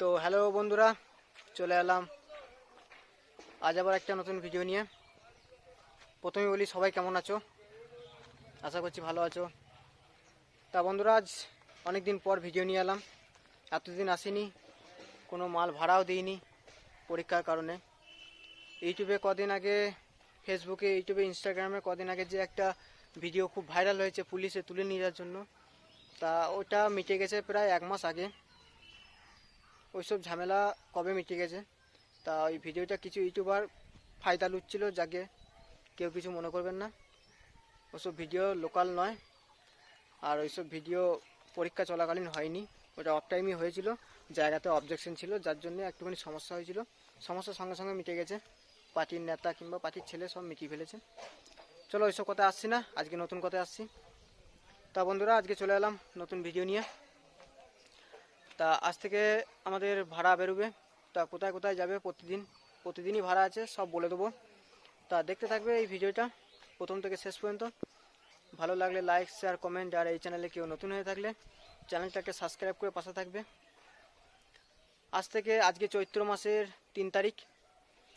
তো হ্যালো বন্ধুরা, চলে এলাম। আজ আবার একটা নতুন ভিডিও নিয়ে। প্রথমে বলি, সবাই কেমন আছো? আশা করছি ভালো আছো। তা বন্ধুরা, আজ অনেক দিন পর ভিডিও নিয়ে এলাম। এতদিন আসিনি, কোনো মাল ভাড়াও দিইনি পরীক্ষার কারণে। ইউটিউবে কদিন আগে ফেসবুকে ইউটিউবে ইনস্টাগ্রামে কদিন আগে যে একটা ভিডিও খুব ভাইরাল হয়েছে পুলিশে তুলে নিয়ে যাওয়ার জন্য, তা ওটা মিটে গেছে প্রায় এক মাস আগে। ওইসব ঝামেলা কবে মিটে গেছে? তা ওই ভিডিওটা কিছু ইউটিউবার ফায়দা লুটছিল যাকে কেউ কিছু মনে করবেন না। ওসব ভিডিও লোকাল নয় আর ওইসব ভিডিও পরীক্ষা চলাকালীন হয়নি। ওটা অফ টাইমই হয়েছিল, জায়গাতে অবজেকশন ছিল, যার জন্য একটুখানি সমস্যা হয়েছিল। সমস্যার সঙ্গে সঙ্গে মিটে গেছে। পার্টির নেতা কিংবা পার্টির ছেলে সব মিটিয়ে ফেলেছে। চলো ওইসব কথা আসছি না, আজকে নতুন কথা আসছি। তা বন্ধুরা, আজকে চলে এলাম নতুন ভিডিও নিয়ে। তা আজ থেকে আমাদের ভাড়া বেরোবে। তা কোথায় কোথায় যাবে প্রতিদিন? প্রতিদিনই ভাড়া আছে, সব বলে দেবো। তা দেখতে থাকবে এই ভিডিওটা প্রথম থেকে শেষ পর্যন্ত। ভালো লাগলে লাইক শেয়ার কমেন্ট আর এই চ্যানেলে কেউ নতুন হয়ে থাকলে চ্যানেলটাকে সাবস্ক্রাইব করে পাশে থাকবে। আজ থেকে আজকে চৈত্র মাসের তিন তারিখ।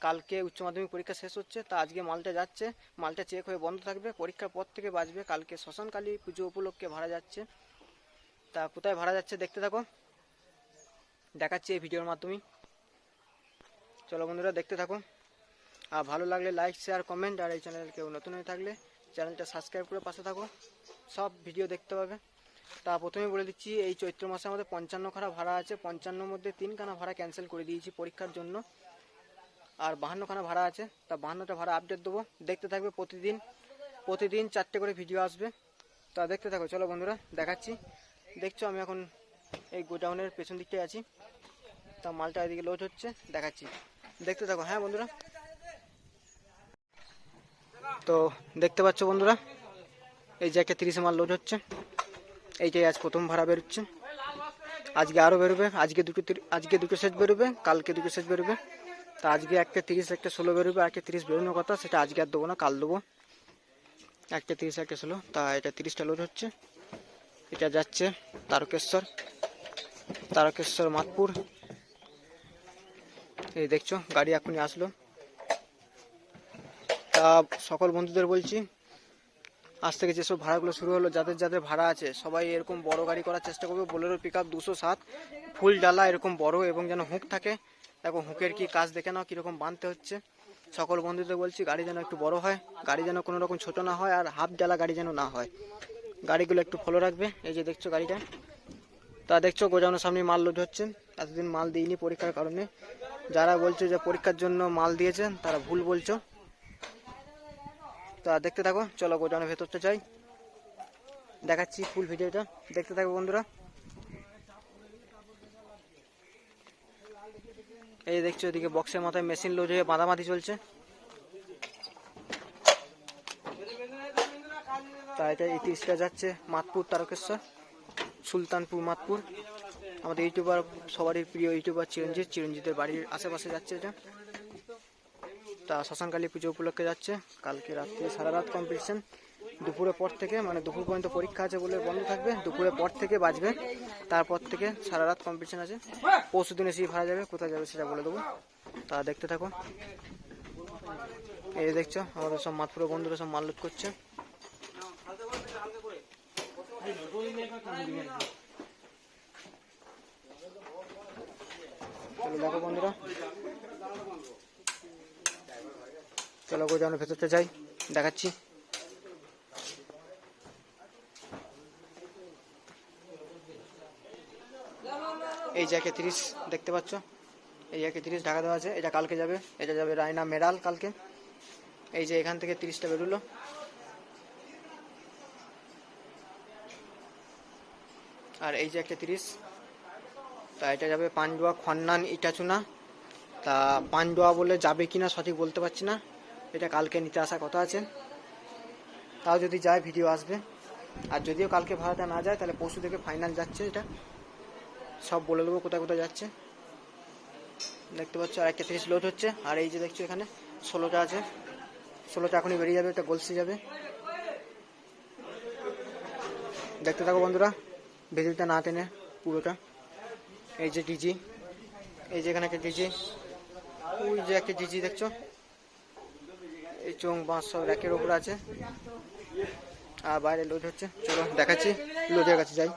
কালকে উচ্চ মাধ্যমিক পরীক্ষা শেষ হচ্ছে, তা আজকে মালটা যাচ্ছে। মালটা চেক হয়ে বন্ধ থাকবে, পরীক্ষার পর থেকে বাজবে। কালকে শ্মশানকালী পুজো উপলক্ষে ভাড়া যাচ্ছে। তা কোথায় ভাড়া যাচ্ছে দেখতে থাকো। দেখাচ্ছি এই ভিডিওর মাধ্যমে চলো বন্ধুরা, দেখতে থাকো আর ভালো লাগলে লাইক শেয়ার কমেন্ট আর এই চ্যানেল কেউ নতুন হয়ে থাকলে চ্যানেলটা সাবস্ক্রাইব করে পাশে থাকো। সব ভিডিও দেখতে পাবে। তা প্রথমে বলে দিচ্ছি, এই চৈত্র মাসে আমাদের পঞ্চান্ন খানা ভাড়া আছে। পঞ্চান্নর মধ্যে তিনখানা ভাড়া ক্যান্সেল করে দিয়েছি পরীক্ষার জন্য। আর বাহান্নখানা ভাড়া আছে। তা বাহান্নটা ভাড়া আপডেট দেবো। দেখতে থাকবে প্রতিদিন। প্রতিদিন চারটে করে ভিডিও আসবে। তা দেখতে থাকো। চলো বন্ধুরা, দেখাচ্ছি। দেখছ, আমি এখন এই গোডাউনের পেছন দিকটায় আছি। তা মালটা এদিকে লোড হচ্ছে, দেখাচ্ছি। দেখতে থাকো হ্যাঁ বন্ধুরা? তো দেখতে পাচ্ছ বন্ধুরা, এই যে একটা তিরিশে মাল লোড হচ্ছে। এইটাই আজ প্রথম ভাড়া বেরোচ্ছে। আজকে আরও বেরোবে, আজকে দুটো আজকে দুটো সেট বেরোবে, কালকে দুটো সেট বেরোবে। তা আজকে একটা তিরিশ, একটা ষোলো বেরোবে একটা তিরিশ বেরোনোর কথা, সেটা আজকে আর দেবো না, কাল দেবো। একটা তিরিশ, একটা ষোলো, তা এটা তিরিশটা লোড হচ্ছে। এটা যাচ্ছে তারকেশ্বর। তারকেশ্বর, মাতপুর। এই দেখছ, গাড়ি এখনই আসলো। তা সকল বন্ধুদের বলছি, আজ থেকে যেসব ভাড়াগুলো শুরু হলো, যাদের যাদের ভাড়া আছে, সবাই এরকম বড় গাড়ি করার চেষ্টা করবে। বোলেরো পিক আপ দুশো সাত, ফুল ডালা এরকম বড় এবং যেন হুঁক থাকে। দেখো, হুঁকের কি কাজ দেখে নাও, কীরকম বাঁধতে হচ্ছে। সকল বন্ধুদের বলছি, গাড়ি যেন একটু বড় হয়, গাড়ি যেন কোনো রকম ছোট না হয়, আর হাফ ডালা গাড়ি যেন না হয়। গাড়িগুলো একটু ফলো রাখবে। এই যে দেখছ গাড়িটা। তা দেখছ গোজানোর সামনে মাল লোড হচ্ছে। এতদিন মাল দিইনি পরীক্ষার কারণে। যারা বলছো যে পরীক্ষার জন্য মাল দিয়েছেন, তারা ভুল বলছো। তা দেখতে থাকো, চলো গোজানোর ভেতরটা যাই। দেখাচ্ছি ফুল ভিডিওটা দেখতে থাকো বন্ধুরা। এই দেখছ, এদিকে বক্সের মাথায় মেশিন লোড হয়ে বাঁধামাতি চলছে। তা এটা এই যাচ্ছে, মাতপুর, তারকেশ্বর। সুলতানপুর, মাতপুর। আমাদের ইউটিউবার সবারই প্রিয় ইউটিউবার চিরঞ্জিত। চিরঞ্জিতের বাড়ির আশেপাশে যাচ্ছে এটা। তা শ্মশানকালী পুজো উপলক্ষে যাচ্ছে। কালকে রাত্রে সারা রাত কম্পিটিশন দুপুরের পর থেকে মানে দুপুর পর্যন্ত পরীক্ষা আছে বলে বন্ধ থাকবে। দুপুরের পর থেকে বাজবে। তারপর থেকে সারা রাত কম্পিটিশন আছে। পরশু দিন এসেই ভাড়া যাবে। কোথায় যাবে সেটা বলে দেবো। তা দেখতে থাকো। এই দেখছ, আমাদের সব মাতপুরের বন্ধুরা সব মাল্লুট করছে। চলো দেখো বন্ধুরা। চলো যাই, দেখাচ্ছি। এই যে একে তিরিশ, দেখতে পাচ্ছ? এই একে তিরিশ ঢাকা দেওয়া আছে, এটা কালকে যাবে, এটা যাবে রায়না মেডাল কালকে। এই যে এখান থেকে তিরিশটা বেরোলো। আর এই যে একটা তিরিশ, তা এটা যাবে পান্ডুয়া খন্নান ইটাচুনা। তা পান্ডুয়া বলে যাবে কি না সঠিক বলতে পারছি না, এটা কালকে নিতে আসার কথা আছে। তাও যদি যায়, ভিডিও আসবে। আর যদিও কালকে ভাড়াটা না যায়, তাহলে পরশু থেকে ফাইনাল যাচ্ছে এটা। সব বলে দেবো কোথায় কোথায় যাচ্ছে। দেখতে পাচ্ছ আর একটা তিরিশ লোড হচ্ছে। আর এই যে দেখছ এখানে, ষোলোটা আছে। ষোলোটা এখনই বেরিয়ে যাবে, এটা গলসে যাবে। দেখতে থাকো বন্ধুরা। ভিডিওটা না টেনে পুরোটা। এই যে ডিজি, এই যে এখানে একটা ডিজি। ওই যে একটা ডিজি দেখছ? এই চোং বাঁশ সব র্যাকের ওপর আছে। আর বাইরে লোড হচ্ছে। চলো দেখাচ্ছি। লোডের কাছে যাই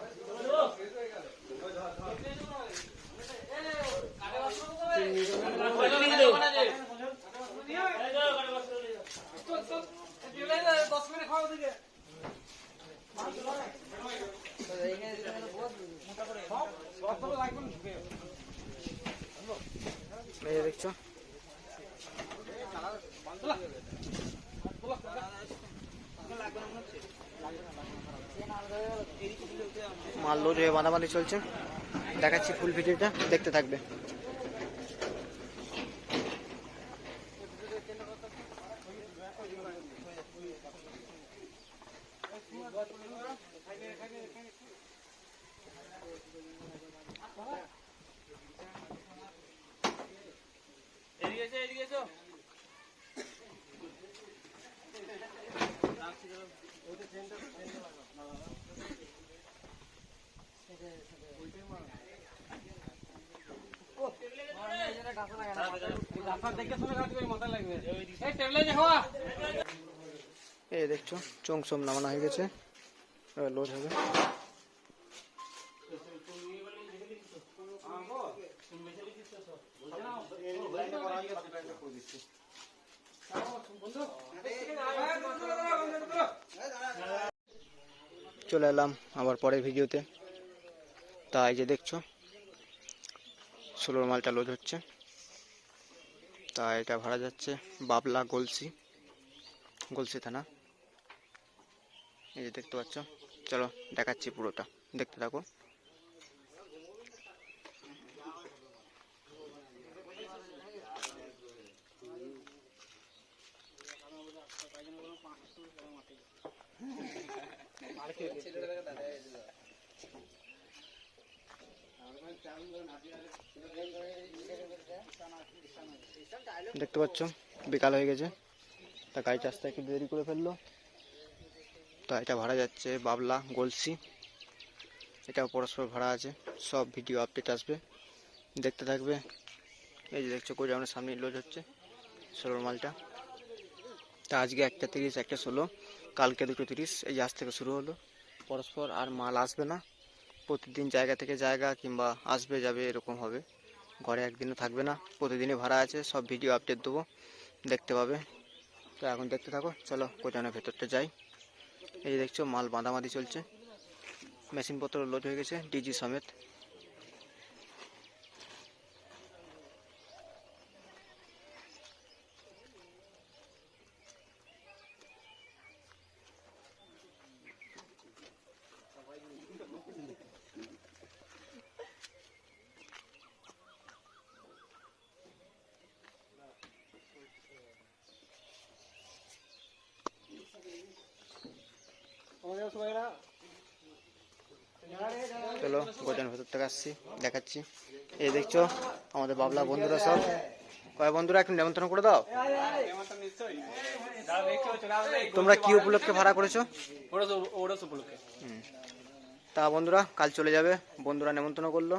এই যে দেখছ মাল লোড হয়ে বাঁধাবাঁধি চলছে। দেখাচ্ছি ফুল ভিডিওটা দেখতে থাকবে। এদিকে এদিকে এই দেখছ চোং সোম নামানো হয়ে গেছে। লোড হবে। চলে এলাম আবার পরের ভিডিওতে। তা এই যে দেখছ ষোলোর মালটা লোড হচ্ছে। তা এটা ভাড়া যাচ্ছে বাবলা গলসি গলসি থানা। এই যে দেখতে পাচ্ছ, চলো দেখাচ্ছি পুরোটা, দেখতে থাকো। দেখতে পাচ্ছ, বিকাল হয়ে গেছে। তা গাড়িটা আসতে একটু দেরি করে ফেলল। তা এটা ভাড়া যাচ্ছে বাবলা, গলসি। এটাও পরস্পর ভাড়া আছে। সব ভিডিও আপডেট আসবে। দেখতে থাকবে। এই যে দেখছ, গোডাউনের সামনে লোড হচ্ছে ষোলোর মালটা। তা আজকে একটা তিরিশ, একটা ষোলো। কালকে দুটো তিরিশ। এই আজ থেকে শুরু হলো। পরস্পর আর মাল আসবে না। প্রতিদিন জায়গা থেকে জায়গা কিংবা আসবে যাবে এরকম হবে। ঘরে একদিনও থাকবে না, প্রতিদিনই ভাড়া আছে, সব ভিডিও আপডেট দেবো, দেখতে পাবে। তো এখন দেখতে থাকো, চলো গোডাউনের ভেতরটা যাই। এই দেখছ, মাল বাঁধামাঁধি চলছে। মেশিনপত্র লোড হয়ে গেছে ডিজি সমেত। চলো ভেতর থেকে আসছি দেখাচ্ছি। এই দেখছ আমাদের বাবলা বন্ধুরা সব। কয় বন্ধুরা একটু নেমন্ত্রণ করে দাও। তোমরা কি উপলক্ষে ভাড়া করেছ? ওরস উপলক্ষে হুম। তা বন্ধুরা কাল চলে যাবে। বন্ধুরা নেমন্ত্রণ করল।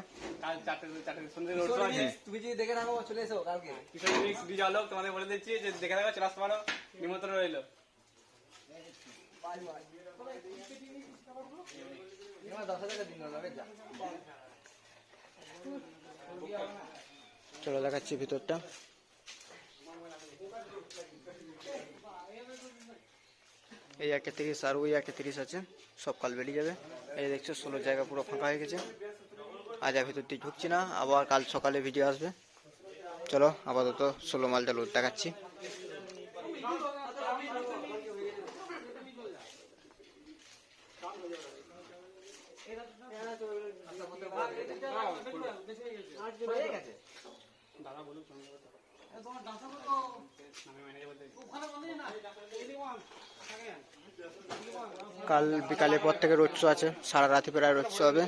নিমন্ত্রণ রইল এবার দশ হাজার দিন হবে যা চলো দেখাচ্ছি ভিতরটা। এই একটা তিরিশ আর ওই একটা তিরিশ আছে, সব কাল বেরিয়ে যাবে। এই দেখছ, ষোলো জায়গা পুরো ফাঁকা হয়ে গেছে। আজ আর ভিতর দিয়ে ঢুকছি না, আবার কাল সকালে ভিডিও আসবে। চলো, আপাতত ষোলো মালটা লোড দেখাচ্ছি। হয়ে গেছে। কাল বিকালের পর থেকে রোড শো আছে সারা রাতে প্রায় রোড শো হবে।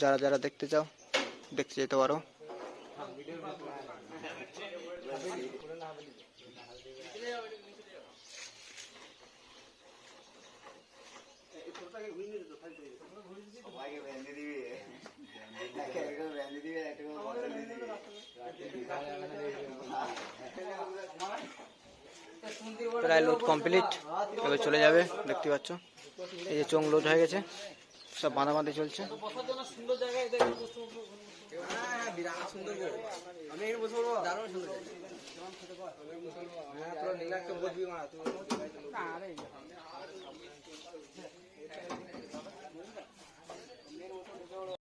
যারা যারা দেখতে চাও দেখতে যেতে পারো। প্রায় লোড কমপ্লিট এবার চলে যাবে, দেখতে পাচ্ছ। এই যে চোং লোড হয়ে গেছে, সব বাঁধা বাঁধে চলছে।